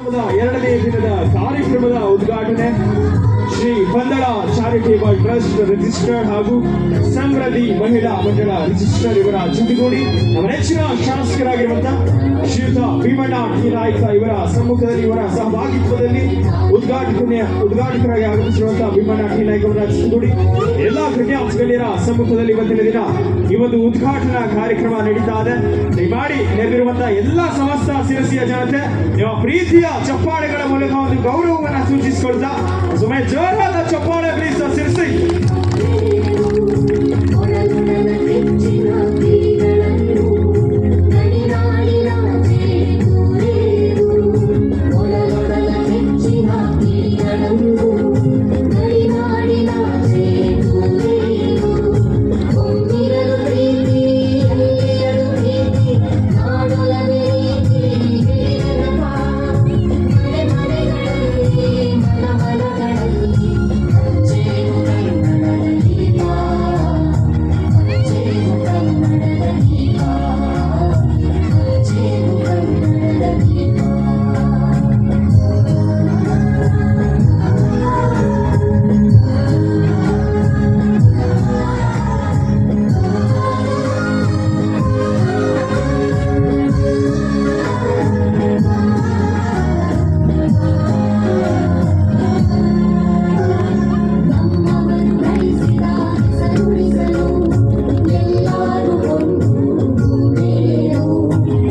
ಎರಡನೇ ದಿನದ ಕಾರ್ಯಕ್ರಮದ ಉದ್ಘಾಟನೆ. Shri Pandala charitable trust registered ಹಾಗೂ ಸಂಗ್ರದಿ ಮಹಿಳಾ ಮಂಡಳ ರಿಜಿಸ್ಟರ್ ಇವರ ಜೊತೆಗೂಡಿ ನಮ್ಮ ನೆಚ್ಚಿನ ಶಾಸಕರಾಗಿರುವಂತಹ ಶ್ರೀಯುತ ಭೀಮಣ್ಣ ಟಿ ನಾಯ್ಕ ಇವರ ಸಮ್ಮುಖದಲ್ಲಿ, ಇವರ ಸಹಭಾಗಿತ್ವದಲ್ಲಿ ಉದ್ಘಾಟನೆ ಉದ್ಘಾಟಕರಾಗಿ ಆಗಮಿಸಿರುವಂತಹ ಭೀಮಣ್ಣ ಟಿ ನಾಯ್ಕ ಅವರ ಜೊತೆಗೂಡಿ ಎಲ್ಲಾ ಗಣ್ಯಾತಿ ಗಣ್ಯರ ಸಮ್ಮುಖದಲ್ಲಿ ಇವತ್ತಿನ ದಿನ ಈ ಒಂದು ಉದ್ಘಾಟನಾ ಕಾರ್ಯಕ್ರಮ ನಡೀತಾ ಇದೆ. ದಯಮಾಡಿ ನೆರೆದಿರುವಂತಹ ಎಲ್ಲಾ ಸಮಸ್ತ ಶಿರಸಿಯ ಜನತೆ, ನಿಮ್ಮ ಪ್ರೀತಿಯ ಚಪ್ಪಾಳೆಗಳ ಮೂಲಕ ಒಂದು ಗೌರವವನ್ನು ಸೂಚಿಸಿಕೊಳ್ತಾ ಸುಮ್ಮನೆ ಜೋರಾದ ಚಪ್ಪಾಳೆ ಪ್ಲೀಸ್ ಸಿರಸಿ.